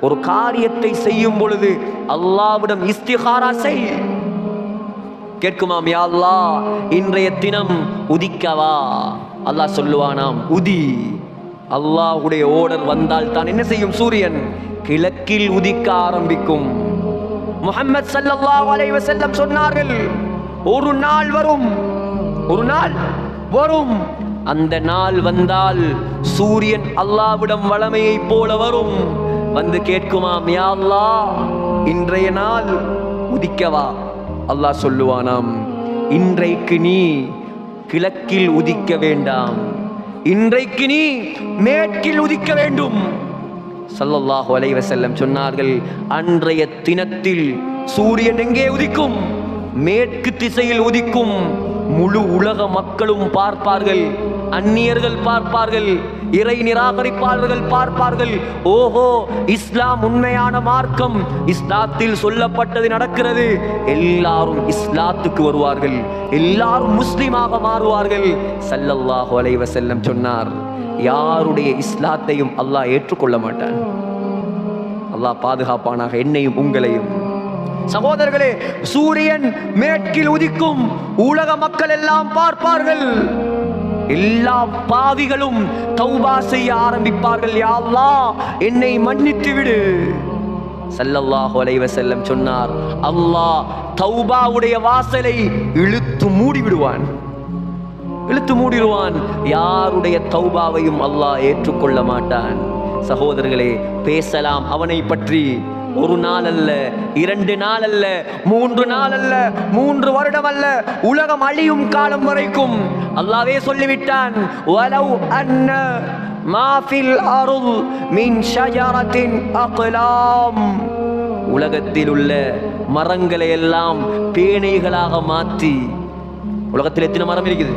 ஒரு காரியத்தை செய்யும் பொழுது அல்லாவிடம் இஸ்திகாரா செய். கேட்குமாம் யாழ்லா அல்லாஹ் இன்றைய தினம் உதிக்கவா? அல்லாஹ் சொல்லுவானாம் உதி. அல்லாஹுடைய ஓடர் வந்தால் தான் என்ன செய்யும் சூரியன்? கிழக்கில் உதிக்க ஆரம்பிக்கும். முகமது ஸல்லல்லாஹு அலைஹி செல்லம் சொன்னார்கள் ஒரு நாள் வரும் ஒரு நாள் வரும். அந்த நாள் வந்தால் சூரியன் அல்லாவிடம் வளமையைப் போல வரும். வந்து கேட்குமாம் யா இன்றைய நாள் உதிக்கவா? அல்லாஹ் சொல்லுவானாம் இன்றைக்கு நீ கிழக்கில் உதிக்க வேண்டாம். இன்றைக்கு நீ மேற்கில் உதிக்க வேண்டும். சல்லல்லாஹு அலைவ செல்லம் சொன்னார்கள் அன்றைய தினத்தில் சூரியன் எங்கே உதிக்கும்? மேற்கு திசையில் உதிக்கும். முழு உலக மக்களும் பார்ப்பார்கள். அந்நியர்கள் பார்ப்பார்கள் இறை நிராகரிப்பாளர்கள் பார்ப்பார்கள். ஓஹோ இஸ்லாம் உண்மையான மார்க்கம். இஸ்லாத்தில் சொல்லப்பட்டது நடக்கிறது. எல்லாரும் இஸ்லாத்துக்கு வருவார்கள். எல்லாரும் முஸ்லிமாக மாறுவார்கள். சல்லல்லாஹு அலைவ செல்லம் சொன்னார் யாருடைய இஸ்லாத்தையும் அல்லாஹ் ஏற்றுக்கொள்ள மாட்டான். அல்லாஹ் பாதுகாப்பானாக என்னையும் உங்களையும். சகோதரர்களே சூரியன் மேற்கில் உதிக்கும். உலக மக்கள் எல்லாம் பார்ப்பார்கள். எல்லா பாவிகளும் தௌபா செய்ய ஆரம்பிப்பார்கள். யா என்னை மன்னித்து விடு செல்லல்லா அலைஹி செல்லம் சொன்னார் அல்லாஹ் தௌபாவுடைய வாசலை இழுத்து மூடி விடுவான் இழுத்து மூடிடுவான். யாருடைய தௌபாவையும் அல்லாஹ் ஏற்றுக்கொள்ள மாட்டான். சகோதரர்களே பேசலாம் அவனை பற்றி. ஒரு நாள் அல்ல இரண்டு நாள் அல்ல மூன்று நாள் அல்ல மூன்று வருடம் அல்ல உலகம் அழியும் காலம் வரைக்கும் அல்லாவே சொல்லிவிட்டான் வலவ் அன்ன மாஃபில் அருள் மின் ஷஜரத்தின் அக்லாம். உலகத்தில் உள்ள மரங்களை எல்லாம் பேனைகளாக மாற்றி உலகத்தில் எத்தனை மரம் இருக்குது?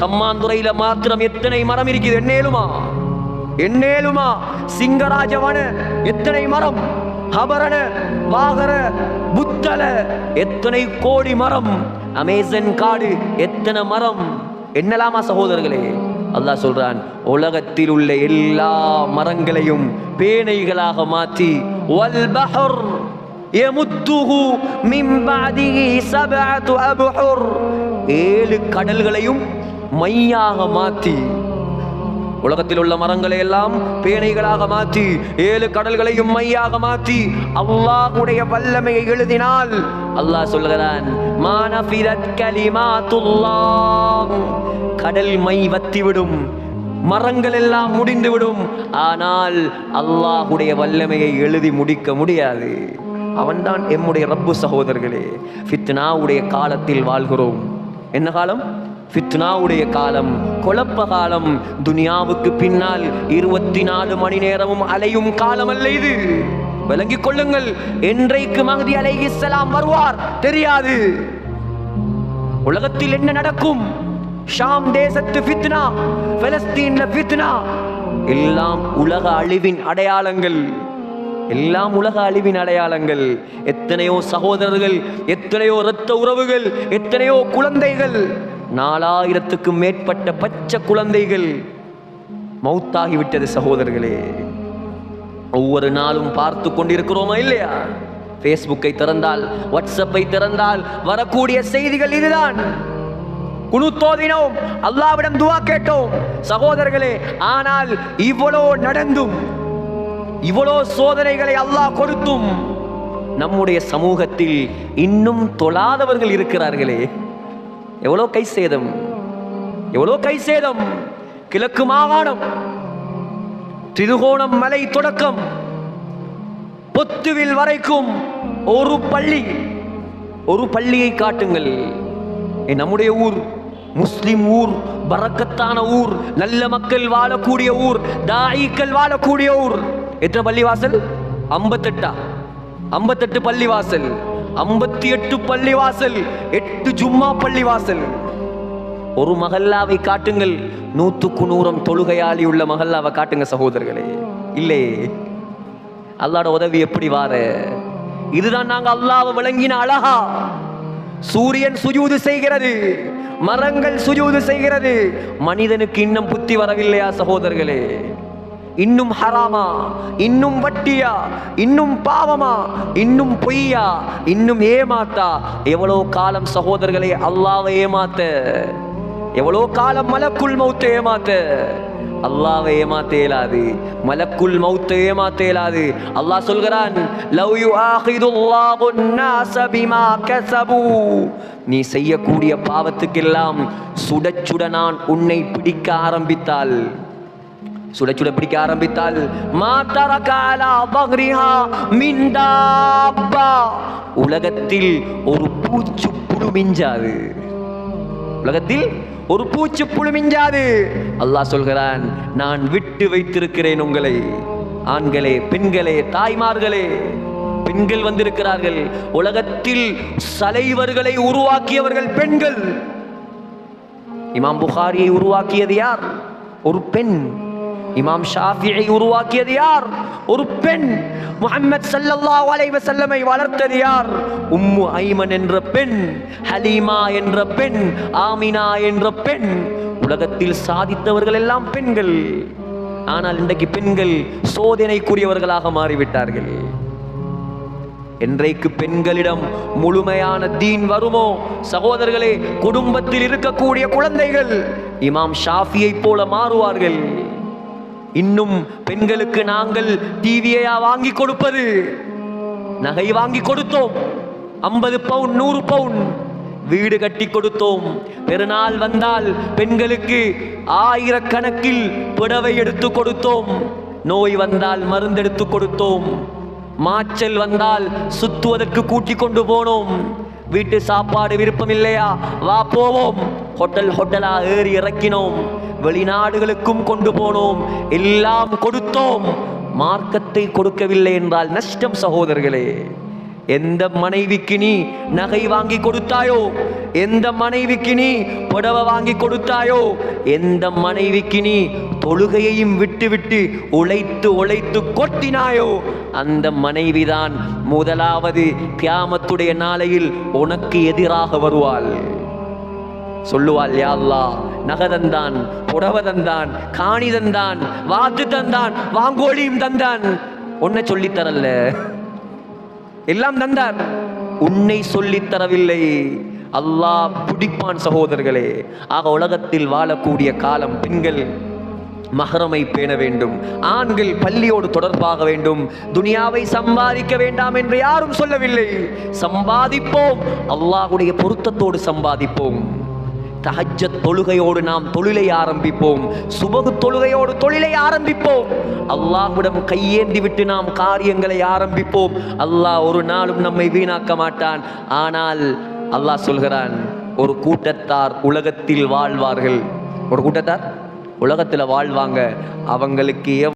சம்மாந்துறையில மாத்திரம் எத்தனை மரம் இருக்குது? என்னேலுமா? என்னேலுமா? சிங்கராஜவன எத்தனை மரம்? ஹபரண வாகர புத்தல எத்தனை கோடி மரம்? அமேசன் காடு எத்தனை மரம்? என்னலாமா சகோதரர்களே? அல்லாஹ் சொல்றான் உலகத்தில் உள்ள எல்லா மரங்களையும் பேனைகளாக மாற்றி வல் பஹர் யமுத்துஹு மின் சபஅத்து ஏழு கடல்களையும் மையாக மாற்றி உலகத்தில் உள்ள மரங்களை எல்லாம் பேனைகளாக மாற்றி ஏழு கடல்களையும் மையாக மாற்றி அல்லாஹ்வுடைய வல்லமையை எழுதினால் அல்லாஹ் சொல்லுகிறான் கடல் மை வத்திவிடும் மரங்கள் எல்லாம் முடிந்துவிடும் ஆனால் அல்லாஹுடைய வல்லமையை எழுதி முடிக்க முடியாது. அவன்தான் எம்முடைய ரப்பு சகோதரர்களே ஃபித்னாவுடைய காலத்தில் வாழ்கிறோம். என்ன காலம்? ஃபித்னாவுடைய காலம் குழப்ப காலம். துனியாவுக்கு பின்னால் இருபத்தி நாலு மணி நேரமும் அலையும் காலம் அல்ல இது. விளங்கிக் கொள்ளுங்கள் என்றைக்கு மகதி அலை இஸ்லாம் வருவார் தெரியாது. உலகத்தில் என்ன நடக்கும்? ஷாம் தேசத்து ஃபித்னா பலஸ்தீன்ல ஃபித்னா. எல்லாம் உலக அழிவின் அடையாளங்கள். எல்லாம் உலக அழிவின் அடையாளங்கள். எத்தனையோ சகோதரர்கள் எத்தனையோ இரத்த உறவுகள் எத்தனையோ குழந்தைகள். நாலாயிரத்துக்கும் மேற்பட்ட பச்சை குழந்தைகள் மௌத்தாகிவிட்டது சகோதரர்களே. ஒவ்வொரு நாளும் பார்த்து கொண்டிருக்கிறோமா இல்லையா? ஃபேஸ்புக்கை திறந்தால் வாட்ஸ்அப்பை திறந்தால் வரக்கூடிய செய்திகள் இதுதான். குணுத்தோதினோம் அல்லாவிடம் துவா கேட்டோம். சகோதரர்களே ஆனால் இவ்வளோ நடந்தும் இவ்வளோ சோதனைகளை அல்லாஹ் கொடுத்தும் நம்முடைய சமூகத்தில் இன்னும் தொழாதவர்கள் இருக்கிறார்களே. எவ்வளோ கை சேதம்? எவ்வளோ கை சேதம்? கிழக்கு மாகாணம். திருகோணம் மலை தொடக்கம். பொத்துவில் வரைக்கும் ஒரு பள்ளி. ஒரு பள்ளியை காட்டுங்கள். நம்முடைய ஊர் முஸ்லிம் ஊர் பறக்கத்தான ஊர் நல்ல மக்கள் வாழக்கூடிய ஊர் தாயிக்கள் வாழக்கூடிய ஊர். எத்தனை பள்ளிவாசல்? ஐம்பத்தெட்டா? ஐம்பத்தெட்டு பள்ளிவாசல். ஐம்பத்தி எட்டு பள்ளிவாசல் எட்டு ஜும்மா பள்ளிவாசல். ஒரு மகல்லாவை காட்டுங்கள் நூத்துக்கு நூறம் தொழுகையாளி உள்ள மகல்லாவை காட்டுங்க சகோதரர்களே. இல்லை அல்லாட உதவி எப்படி வார? இதுதான் நாங்க அல்லாவை விளங்கின அழகா. சூரியன் சுஜூது செய்கிறது மரங்கள் சுஜூது செய்கிறது. மனிதனுக்கு இன்னும் புத்தி வரவில்லையா சகோதரர்களே? இன்னும் ஹராமா இன்னும் வட்டியா இன்னும் பாவமா இன்னும் பொய்யா இன்னும் ஏமாத்தா? எவ்வளோ காலம் சகோதரர்களே அல்லாவை ஏமாத்த? எவ்வளோ காலம் மலக்குள் மௌத்த ஏமாத்த? அல்லாவை ஏமாத்த இயலாது. மலக்குள் மௌத்த ஏமாத்த இயலாது. அல்லாஹ் சொல்கிறான் லவ் யு ஆகிதுல்லாஹு அன்னாஸ பிமா கஸபு. நீ செய்யக்கூடிய பாவத்துக்கெல்லாம் சுடச்சுட நான் உன்னை பிடிக்க ஆரம்பித்தால் சுட சுட பிடிக்க ஆரம்பித்தால் மா தரகாலா பக்ரிஹா மின் உலகத்தில் ஒரு பூச்சு புழு மிஞ்சாது. உலகத்தில் ஒரு பூச்சு புழு மிஞ்சாது. அல்லாஹ் சொல்கிறான் நான் விட்டு வைத்திருக்கிறேன் உங்களை. ஆண்களே பெண்களே தாய்மார்களே. பெண்கள் வந்திருக்கிறார்கள். உலகத்தில் சலைவர்களை உருவாக்கியவர்கள் பெண்கள். இமாம் புகாரியை உருவாக்கியது யார்? ஒரு பெண். இமாம் ஷாஃபியை உருவாக்கியது யார் ஒரு பெண் முஹம்மத் சல்லல்லா அலைஹி செல்லமை வளர்த்தது யார் உம்மு ஐமன் என்ற பெண் ஹலீமா என்ற பெண் ஆமினா என்ற பெண் உலகத்தில் சாதித்தவர்கள் எல்லாம் பெண்கள் ஆனால் இன்றைக்கு பெண்கள் சோதனைக்குரியவர்களாக மாறிவிட்டார்கள் என்றைக்கு பெண்களிடம் முழுமையான தீன் வருமோ சகோதரர்களே குடும்பத்தில் இருக்கக்கூடிய குழந்தைகள் இமாம் ஷாஃபியை போல மாறுவார்கள். இன்னும் பெண்களுக்கு நாங்கள் டிவியையா வாங்கி கொடுப்பது. நகை வாங்கி கொடுத்தோம். ஐம்பது பவுன் நூறு பவுன். வீடு கட்டி கொடுத்தோம். பெருநாள் வந்தால் பெண்களுக்கு ஆயிரக்கணக்கில் புடவை எடுத்து கொடுத்தோம். நோய் வந்தால் மருந்தெடுத்து கொடுத்தோம். மாச்சல் வந்தால் சுத்துவதற்கு கூட்டி கொண்டு போனோம். வீட்டு சாப்பாடு விருப்பம் இல்லையா வா போவோம். ஹோட்டல் ஹோட்டலா ஏறி இறக்கினோம். வெளிநாடுகளுக்கும் கொண்டு போனோம். எல்லாம் கொடுத்தோம். மார்க்கத்தை கொடுக்கவில்லை என்றால் நஷ்டம் சகோதரர்களே. எந்த மனைவிக்கு நீ நகை வாங்கி கொடுத்தாயோ எந்த மனைவிக்கு நீ புடவை வாங்கி கொடுத்தாயோ எந்த மனைவிக்கு நீ தொழுகையையும் விட்டுவிட்டு உழைத்து உழைத்து கொட்டினாயோ அந்த மனைவிதான் முதலாவது கியாமத்துடைய நாளையில் உனக்கு எதிராக வருவாள். சொல்லுவாள் யா அல்லாஹ் நகை தந்தான் புடவை தந்தான் காணி தந்தான் வாத்து தந்தான் வாங்கோழியும் தந்தான். உன்னை சொல்லித்தரல எல்லாம் தந்தார். உன்னை சொல்லித் தரவில்லை. அல்லாஹ் பிடிப்பான் சகோதரர்களே. ஆக உலகத்தில் வாழக்கூடிய காலம் பெண்கள் மகரமை பேண வேண்டும். ஆண்கள் பள்ளியோடு தொடர்பாக வேண்டும். துனியாவை சம்பாதிக்க வேண்டாம் என்று யாரும் சொல்லவில்லை. சம்பாதிப்போம். அல்லாஹ்வுடைய பொருத்தத்தோடு சம்பாதிப்போம். தஹஜ்ஜத் தொழுகையோடு நாம் தொழிலை ஆரம்பிப்போம். சுபகு தொழுகையோடு தொழிலை ஆரம்பிப்போம். அல்லாஹ்விடம் கையேந்தி விட்டு நாம் காரியங்களை ஆரம்பிப்போம். அல்லாஹ் ஒரு நாளும் நம்மை வீணாக்க மாட்டான். ஆனால் அல்லாஹ் சொல்கிறான் ஒரு கூட்டத்தார் உலகத்தில் வாழ்வார்கள். ஒரு கூட்டத்தார்? உலகத்தில் வாழ்வாங்க. அவங்களுக்கு